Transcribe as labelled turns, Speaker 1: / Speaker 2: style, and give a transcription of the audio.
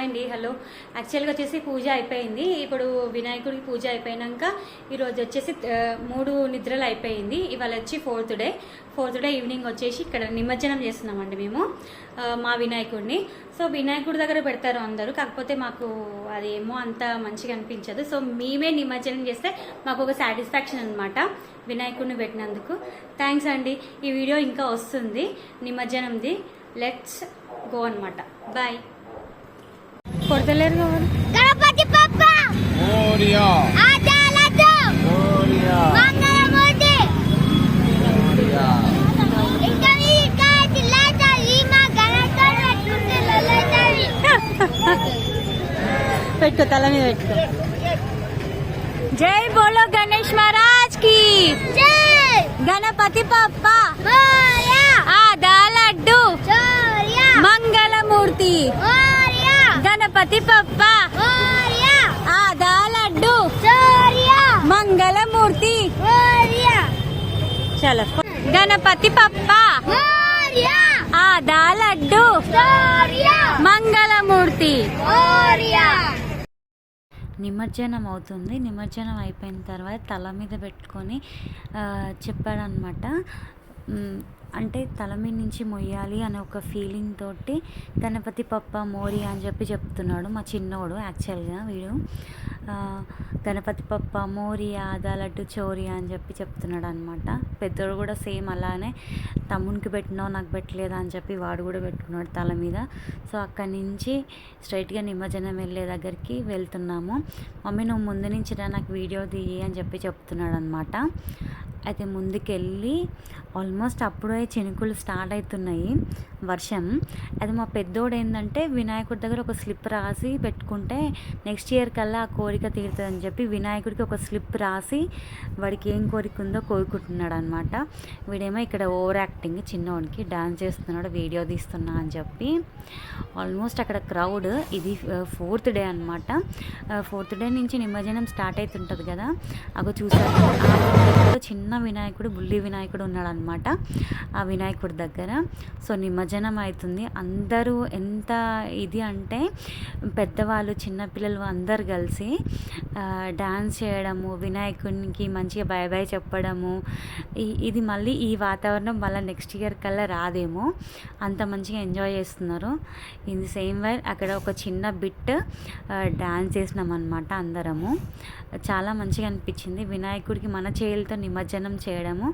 Speaker 1: Hi అండి hello. యాక్చువల్గా వచ్చేసి పూజ అయిపోయింది. ఇప్పుడు వినాయకుడికి పూజ అయిపోయినాక ఈరోజు వచ్చేసి మూడు నిద్రలు అయిపోయింది. ఇవాళ వచ్చి fourth day fourth day evening వచ్చేసి ఇక్కడ నిమజ్జనం చేస్తున్నామండి మేము మా వినాయకుడిని. సో వినాయకుడి దగ్గర పెడతారు అందరూ. కాకపోతే మాకు అది ఏమో అంత మంచిగా అనిపించదు. సో మేమే నిమజ్జనం చేస్తే మాకు ఒక సాటిస్ఫాక్షన్ అనమాట వినాయకుడిని పెట్టినందుకు. థ్యాంక్స్ అండి. ఈ వీడియో ఇంకా వస్తుంది. నిమజ్జనంది. లెట్స్ గో అనమాట బాయ్ కొడతలేరు
Speaker 2: గణపతి పప్ప మంగళమూర్తి. ఇంకా మా గణపతి పెట్టుకుంటే
Speaker 1: పెట్టుకో తల మీద పెట్టుకో జై బోలో గణేష్ మహారాజ్కి.
Speaker 2: జై.
Speaker 1: గణపతి పప్ప
Speaker 2: మోరియా.
Speaker 1: ఆదా లడ్డు మంగళమూర్తి. గణపతి పప్ప.
Speaker 2: మోరియా
Speaker 1: ఆదా లడ్డు
Speaker 2: చోరియా
Speaker 1: మంగళమూర్తి. చలో గణపతి పప్ప.
Speaker 2: మోరియా
Speaker 1: ఆదా లడ్డు
Speaker 2: చోరియా
Speaker 1: మంగళమూర్తి. నిమజ్జనం అవుతుంది. నిమజ్జనం అయిపోయిన తర్వాత తల మీద పెట్టుకొని చెప్పాడనమాట అంటే తల మీద నుంచి మొయ్యాలి అనే ఒక ఫీలింగ్ తోటి గణపతి పప్ప మోరి అని చెప్పి చెప్తున్నాడు మా చిన్నోడు యాక్చువల్గా వీడు. గణపతి పప్ప మోరి ఆదా లడ్డు చోరి అని చెప్పి చెప్తున్నాడు అనమాట పెద్దోడు కూడా సేమ్ అలానే తమ్మునికి పెట్టినావు నాకు పెట్టలేదా అని చెప్పి వాడు కూడా పెట్టుకున్నాడు తల మీద. సో అక్కడి నుంచి స్ట్రైట్గా నిమజ్జనం వెళ్ళే దగ్గరికి వెళ్తున్నాము. మమ్మీ నువ్వు ముందు నుంచి నాకు వీడియో తీయి అని చెప్పి చెప్తున్నాడు అనమాట అయితే ముందుకెళ్ళి ఆల్మోస్ట్ అప్పుడే చినుకులు స్టార్ట్ అవుతున్నాయి వర్షం. అది మా పెద్దోడు ఏంటంటే వినాయకుడి దగ్గర ఒక స్లిప్ రాసి పెట్టుకుంటే నెక్స్ట్ ఇయర్ కల్లా ఆ కోరిక తీరుతుందని చెప్పి వినాయకుడికి ఒక స్లిప్ రాసి వాడికి ఏం కోరిక ఉందో కోరుకుంటున్నాడు అనమాట వీడేమో ఇక్కడ ఓవర్ యాక్టింగ్ చిన్నోడికి డాన్స్ చేస్తున్నాడు వీడియో తీస్తున్నా అని చెప్పి. ఆల్మోస్ట్ అక్కడ క్రౌడ్ ఇది ఫోర్త్ డే అనమాట ఫోర్త్ డే నుంచి నిమజ్జనం స్టార్ట్ అవుతుంటుంది కదా. అగో చూసారు? చిన్న చిన్న వినాయకుడు బుల్లి వినాయకుడు ఉన్నాడు అనమాట ఆ వినాయకుడి దగ్గర. సో నిమజ్జనం అవుతుంది అందరూ ఎంత ఇది అంటే పెద్దవాళ్ళు చిన్నపిల్లలు అందరు కలిసి డ్యాన్స్ చేయడము వినాయకునికి మంచిగా బాయ్ బాయ్ చెప్పడము ఇది మళ్ళీ ఈ వాతావరణం మళ్ళీ నెక్స్ట్ ఇయర్ కల్లా రాదేమో. అంత మంచిగా ఎంజాయ్ చేస్తున్నారు. ఇది సేమ్ వైర్ అక్కడ ఒక చిన్న బిట్ డ్యాన్స్ చేసినాం అనమాట అందరము. చాలా మంచిగా అనిపించింది. వినాయకుడికి మన చేతులతో నిమజ్జనం చేయడము.